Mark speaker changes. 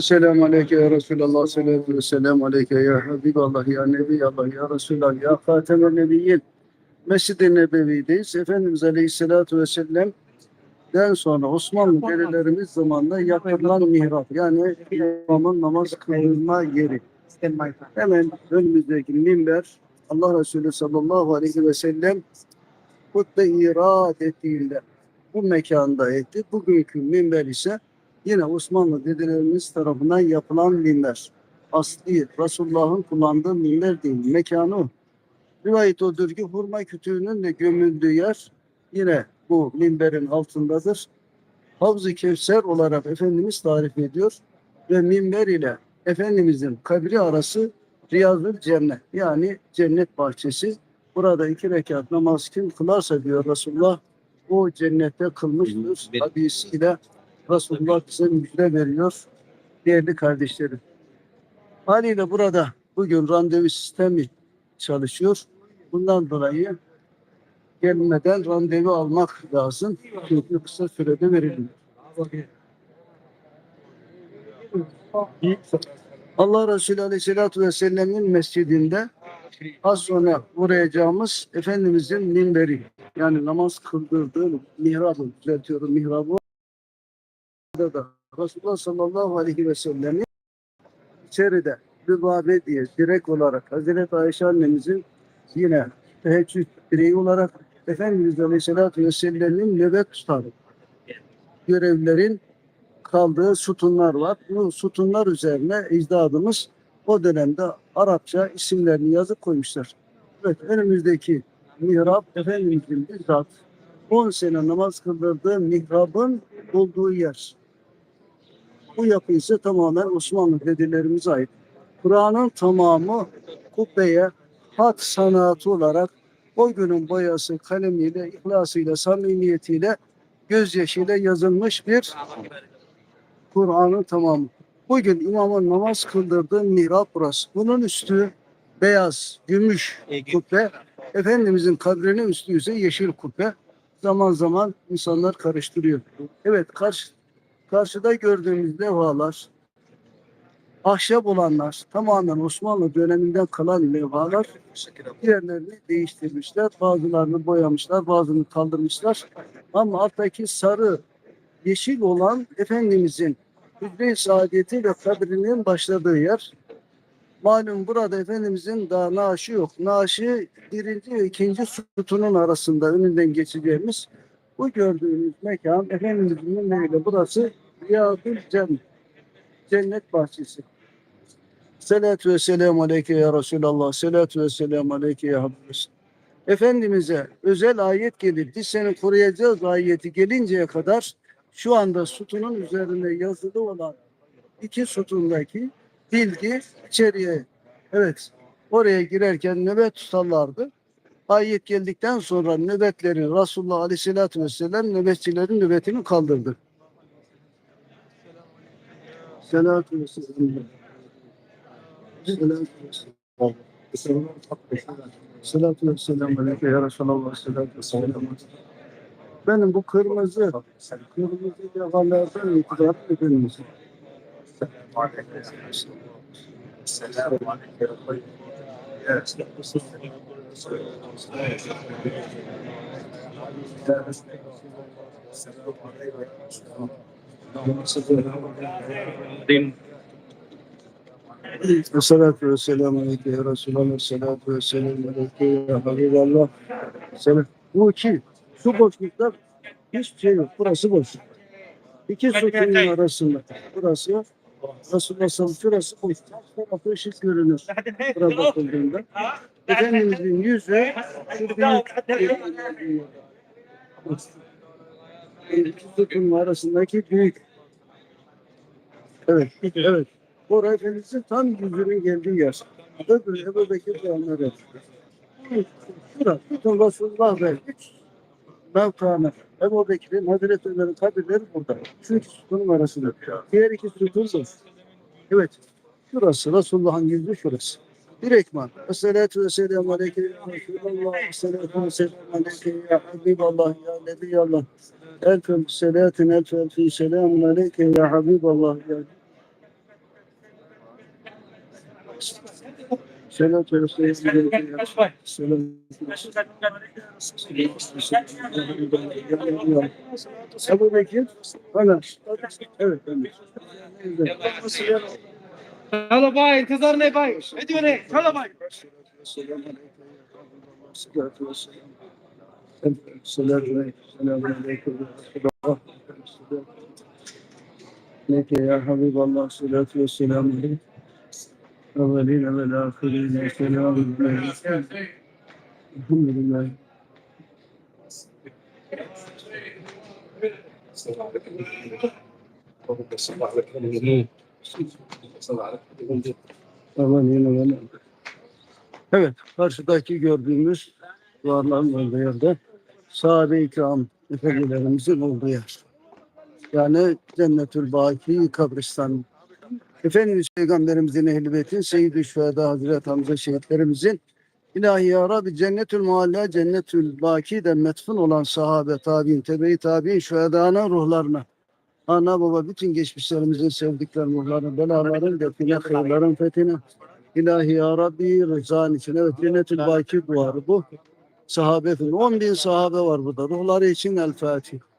Speaker 1: Selamun Aleyke ya Resulallah, salatu ve selamu aleyke ya Habiballah, ya Nebiyallah, ya Resulallah, ya Hatemen Nebiyyin. Mescid-i Nebevi'deyiz. Efendimiz Aleyhisselatü Vesselam'den sonra Osmanlı dedelerimiz zamanında yapılan mihrap. Yani imamın namaz kılma yeri. Hemen önümüzdeki minber Allah Resulü sallallahu aleyhi ve sellem hutbe irad ettiğinde bu mekanda etti. Bugünkü minber ise yine Osmanlı dedelerimiz tarafından yapılan minber. Asli Resulullah'ın kullandığı minber değil. Mekanı o. Rivayet odur ki hurma kütüğünün de gömüldüğü yer yine bu minberin altındadır. Havz-ı Kevser olarak Efendimiz tarif ediyor ve minber ile Efendimizin kabri arası Riyazül Cennet yani cennet bahçesi. Burada iki rekat namaz kim kılarsa diyor Resulullah o cennette kılmıştır. Hadisiyle Resulullah bize müjde veriyor değerli kardeşlerim. Haliyle burada bugün randevu sistemi çalışıyor. Bundan dolayı gelmeden randevu almak lazım. Çünkü kısa sürede veriliyor. Allah Resulü Aleyhisselatü Vesselam'ın mescidinde az sonra uğrayacağımız Efendimizin minberi yani namaz kıldırdığı mihrabı düzeltiyorum mihrabı da Resulullah sallallahu aleyhi ve sellem'in içeride Lübabe diye direkt olarak Hazreti Ayşe annemizin yine teheccüd direği olarak Efendimiz Aleyhisselatü Vesselam'ın nöbet tutarı görevlerin kaldığı sütunlar var. Bu sütunlar üzerine ecdadımız o dönemde Arapça isimlerini yazıp koymuşlar. Evet önümüzdeki mihrap Efendimizin bizzat 10 sene namaz kıldırdığı mihrabın olduğu yer. Bu yapı ise tamamen Osmanlı dedelerimize ait. Kur'an'ın tamamı kubbeye hat sanatı olarak o günün boyası, kalemiyle, ihlasıyla, samimiyetiyle, gözyaşıyla yazılmış bir Kur'an'ın tamamı. Bugün imamın namaz kıldırdığı mihrap burası. Bunun üstü beyaz, gümüş kubbe. Efendimizin kabrinin üstü ise yeşil kubbe. Zaman zaman insanlar karıştırıyor. Evet karşı, karşıda gördüğümüz levhalar, ahşap olanlar tamamen Osmanlı döneminden kalan levhalar diğerlerini değiştirmişler. Bazılarını boyamışlar, bazılarını kaldırmışlar. Ama alttaki sarı, yeşil olan Efendimizin Hücre-i Saadeti ve kabrinin başladığı yer. Malum burada Efendimizin daha naaşı yok. Naaşı birinci ve ikinci sütunun arasında önünden geçeceğimiz bu gördüğünüz mekan Efendimizin minberiyle burası Riyadül Cennet. Cennet bahçesi. Selatü ve selamu aleyke ya Resulallah. Selatü ve selamu aleyke ya Habibi. Efendimiz'e özel ayet gelir. Biz seni koruyacağız ayeti gelinceye kadar şu anda sütunun üzerinde yazılı olan iki sütundaki bilgi içeriye evet oraya girerken nöbet tutarlardı. Ayet geldikten sonra nöbetleri Resulullah Aleyhisselatü Vesselam nöbetçilerin nöbetini kaldırdı. Selatü Vesselam. Selatü Vesselam. Selatü Vesselam. Ya Resulallah. Selatü. Benim bu kırmızı, kırmızı levhalardan itibaren Efendimiz. Esselatu ve selamu aleyke ya Resulallah. Esselatu ve selamu aleyke ya Habiballah. Bu iki, şu boşlukta hiçbir şey yok. Burası boş. İki sütunun arasında. Burası Resulullah sallallahu şurası boş. Tarafı ışık görünür. Buraya bakıldığında. Efendimizin yüzü şu büyük iki sütunun arasındaki büyük. Evet, evet. Orada Efendimizin tam yüzünün geldiği yer. Öbürü Ebu Bekir ve Ömer Şurası, bütün Resulullah ve üç mevkana Ebu Bekir'in, Hazreti Ömer'in kabirleri burada. Şu iki sütunun arasında. Diğer iki sütun boş. Evet. Şurası Resulullah'ın yüzü şurası. Bir ekman. Esselatu ve selamu aleyke ya Resulallah. Esselatu ve selamu aleyke ya Habiballah ya Nebiyallah. Elfem selatun elfe elfi selamun aleyke ya Habiballah ya Selam söyle. Selam. Ebu Bekir. Ana. Evet. evet.
Speaker 2: Hello bhai, intezar nahi bhai. Video ne? Hello bhai.
Speaker 1: Peki ya Habiballah salatu ve selamu aleyhi. Evveline ve lâkhirine selamu aleyhi. Elhamdülillah. Selamun aleyküm. Avelin ve Evet, karşıdaki gördüğümüz duvarların olduğu yerde sahabe-i efendilerimizin olduğu yer. Yani Cennetül Baki kabristan. Efendimiz Peygamberimizin ehl-i beytin, Seyyid-i Şüheda Hazreti Hamza şehitlerimizin İlahi Ya Rabbi Cennetül Mualla, Cennetül Baki de metfun olan sahabe, tabi'in, tebe-i tabi'in, şühedanın ruhlarına, ana baba bütün geçmişlerimizin sevdikleri ruhlarına, belaların, define, hayırların fethine, İlahi Ya Rabbi rızan için. Evet Cennetül Baki duvarı bu. Sahabe, 10 bin sahabe var burada. Ruhları için El Fatiha.